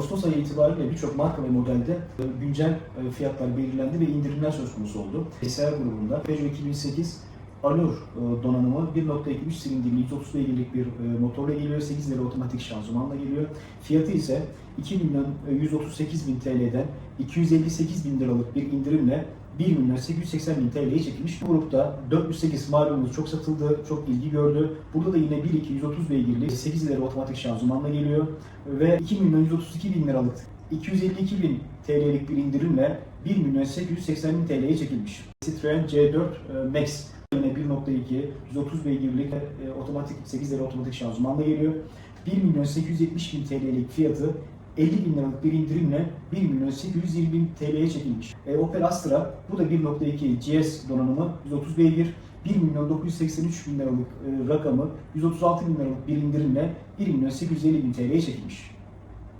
Ağustos ayı itibariyle birçok marka ve modelde e, güncel e, fiyatlar belirlendi ve indirimler söz konusu oldu. SR grubunda Peugeot 2008 Allure e, donanımı 1.23 silindirli 130 beygirlik bir e, motorla geliyor. 8 lira otomatik şanzımanla geliyor. Fiyatı ise 2 milyon e, 138 bin TL'den 258 bin liralık bir indirimle 1 milyon 880 bin TL'ye çekilmiş. Bu grupta 408 malumunuz çok satıldı, çok ilgi gördü. Burada da yine 1.2 130 beygirli 8 ileri otomatik şanzımanla geliyor ve 2 milyon 132 bin liralık 252 bin TL'lik bir indirimle 1 milyon 880 bin TL'ye çekilmiş. Citroen C4 e, Max yine 1.2 130 beygirlik e, otomatik 8 ileri otomatik şanzımanla geliyor. 1 milyon 870 bin TL'lik fiyatı 50 bin liralık bir indirimle 1 milyon 820 bin TL'ye çekilmiş. E, Opel Astra bu da 1.2 GS donanımı 130 beygir 1 milyon 983 bin liralık e, rakamı 136 bin liralık bir indirimle 1 milyon 850 bin TL'ye çekilmiş.